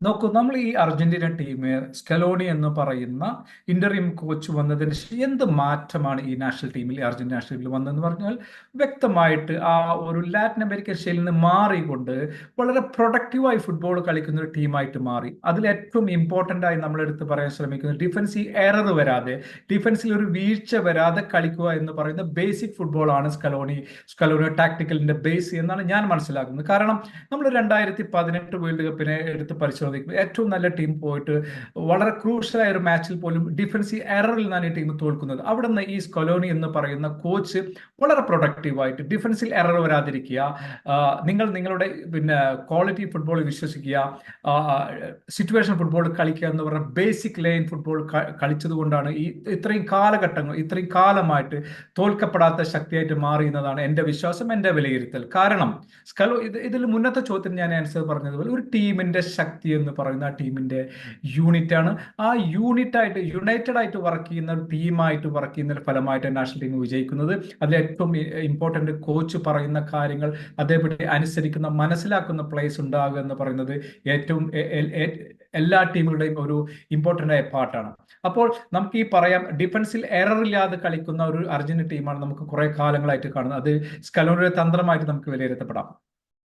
നോക്കൂ നമ്മൾ ഈ അർജന്റീന ടീം സ്കലോണി എന്ന് പറയുന്ന ഇന്റർവ്യൂ കോച്ച് വന്നതിന് എന്ത് മാറ്റമാണ് ഈ നാഷണൽ ടീമിൽ അർജന്റീന നാഷണൽ ടീമിൽ വന്നതെന്ന് പറഞ്ഞാൽ വ്യക്തമായിട്ട് ആ ഒരു ലാറ്റിൻ അമേരിക്കൻ ശൈലിയിൽ നിന്ന് മാറിക്കൊണ്ട് വളരെ പ്രൊഡക്റ്റീവായി ഫുട്ബോൾ കളിക്കുന്ന ഒരു ടീമായിട്ട് മാറി. അതിൽ ഏറ്റവും ഇമ്പോർട്ടന്റ് ആയി നമ്മളെടുത്ത് പറയാൻ ശ്രമിക്കുന്നത് ഡിഫൻസീവ് എറർ വരാതെ ഡിഫൻസിൽ ഒരു വീഴ്ച വരാതെ കളിക്കുക എന്ന് പറയുന്ന ബേസിക് ഫുട്ബോൾ ആണ് സ്കലോണി സ്കലോണി ടാക്ടിക്കലിന്റെ ബേസ് എന്നാണ് ഞാൻ മനസ്സിലാക്കുന്നത്. കാരണം നമ്മൾ രണ്ടായിരത്തി പതിനെട്ട് വേൾഡ് കപ്പിനെ എടുത്ത് പരിശോധിക്കും ഏറ്റവും നല്ല ടീം പോയിട്ട് വളരെ ക്രൂഷ്യലായ ഒരു മാച്ചിൽ പോലും ഡിഫൻസീവ് എററിൽ നിന്നാണ് ഈ ടീം തോൽക്കുന്നത്. അവിടെ നിന്ന് ഈ സ്കൊലോണി എന്ന് പറയുന്ന കോച്ച് വളരെ പ്രൊഡക്റ്റീവായിട്ട് ഡിഫൻസിൽ എറർ വരാതിരിക്കുക നിങ്ങൾ നിങ്ങളുടെ പിന്നെ ക്വാളിറ്റി ഫുട്ബോൾ വിശ്വസിക്കുക സിറ്റുവേഷൻ ഫുട്ബോൾ കളിക്കുക എന്ന് പറഞ്ഞ ബേസിക് ലൈൻ ഫുട്ബോൾ കളിച്ചതുകൊണ്ടാണ് ഈ ഇത്രയും കാലഘട്ടങ്ങൾ ഇത്രയും കാലമായിട്ട് തോൽക്കപ്പെടാത്ത ശക്തിയായിട്ട് മാറിയെന്നതാണ് എന്റെ വിശ്വാസം എന്റെ വിലയിരുത്തൽ. കാരണം സ്കലോ ഇത് ഇതിൽ മുന്നത്തെ ചോദ്യത്തിന് ഞാൻ ആൻസർ പറഞ്ഞതുപോലെ ഒരു ടീമിന്റെ ശക്തി എന്ന് പറയുന്ന ആ ടീമിന്റെ യൂണിറ്റ് ആണ് ആ യൂണിറ്റ് ആയിട്ട് യുണൈറ്റഡ് ആയിട്ട് വർക്ക് ചെയ്യുന്ന ഒരു ടീമായിട്ട് വർക്ക് ചെയ്യുന്ന ഒരു ഫലമായിട്ട് നാഷണൽ ടീം വിജയിക്കുന്നത്. അതിൽ ഏറ്റവും ഇമ്പോർട്ടന്റ് കോച്ച് പറയുന്ന കാര്യങ്ങൾ അതേപടി അനുസരിക്കുന്ന മനസ്സിലാക്കുന്ന പ്ലേസ് ഉണ്ടാകുക എന്ന് പറയുന്നത് ഏറ്റവും എല്ലാ ടീമുകളുടെയും ഒരു ഇമ്പോർട്ടന്റ് ആയ പാർട്ടാണ് അപ്പോൾ നമുക്ക് ഈ പറയാം ഡിഫൻസിൽ എറർ ഇല്ലാതെ കളിക്കുന്ന ഒരു അർജന്റീന ടീമാണ് നമുക്ക് കുറെ കാലങ്ങളായിട്ട് കാണുന്നത്. അത് സ്കലോണിയുടെ തന്ത്രമായിട്ട് നമുക്ക് വിലയിരുത്തപ്പെടാം.